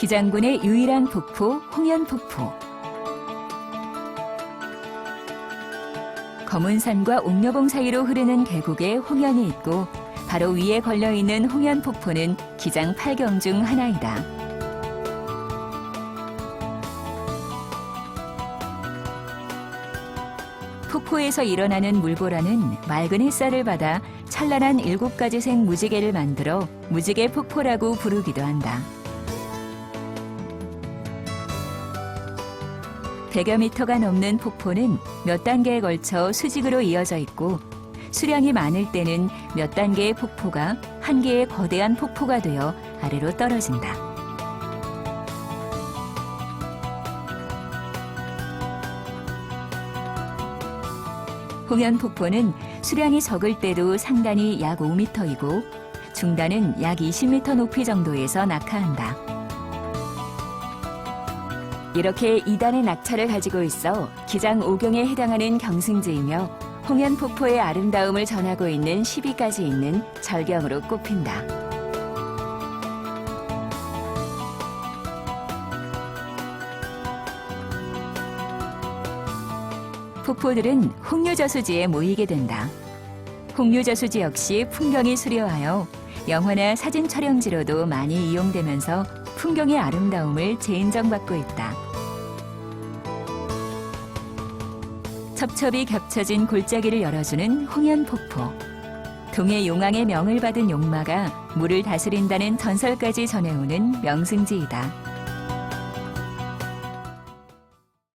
기장군의 유일한 폭포 홍연폭포. 검은산과 옥녀봉 사이로 흐르는 계곡에 홍연이 있고 바로 위에 걸려 있는 홍연폭포는 기장 8경 중 하나이다. 폭포에서 일어나는 물보라는 맑은 햇살을 받아 찬란한 일곱 가지 색 무지개를 만들어 무지개 폭포라고 부르기도 한다. 100여 미터가 넘는 폭포는 몇 단계에 걸쳐 수직으로 이어져 있고 수량이 많을 때는 몇 단계의 폭포가 한 개의 거대한 폭포가 되어 아래로 떨어진다. 홍연폭포는 수량이 적을 때도 상단이 약 5m이고 중단은 약 20m 높이 정도에서 낙하한다. 이렇게 2단의 낙차를 가지고 있어 기장 5경에 해당하는 경승지이며 홍연폭포의 아름다움을 전하고 있는 10위까지 있는 절경으로 꼽힌다. 폭포들은 홍류저수지에 모이게 된다. 홍류저수지 역시 풍경이 수려하여 영화나 사진 촬영지로도 많이 이용되면서 풍경의 아름다움을 재인정받고 있다. 첩첩이 겹쳐진 골짜기를 열어주는 홍연폭포. 동해 용왕의 명을 받은 용마가 물을 다스린다는 전설까지 전해오는 명승지이다.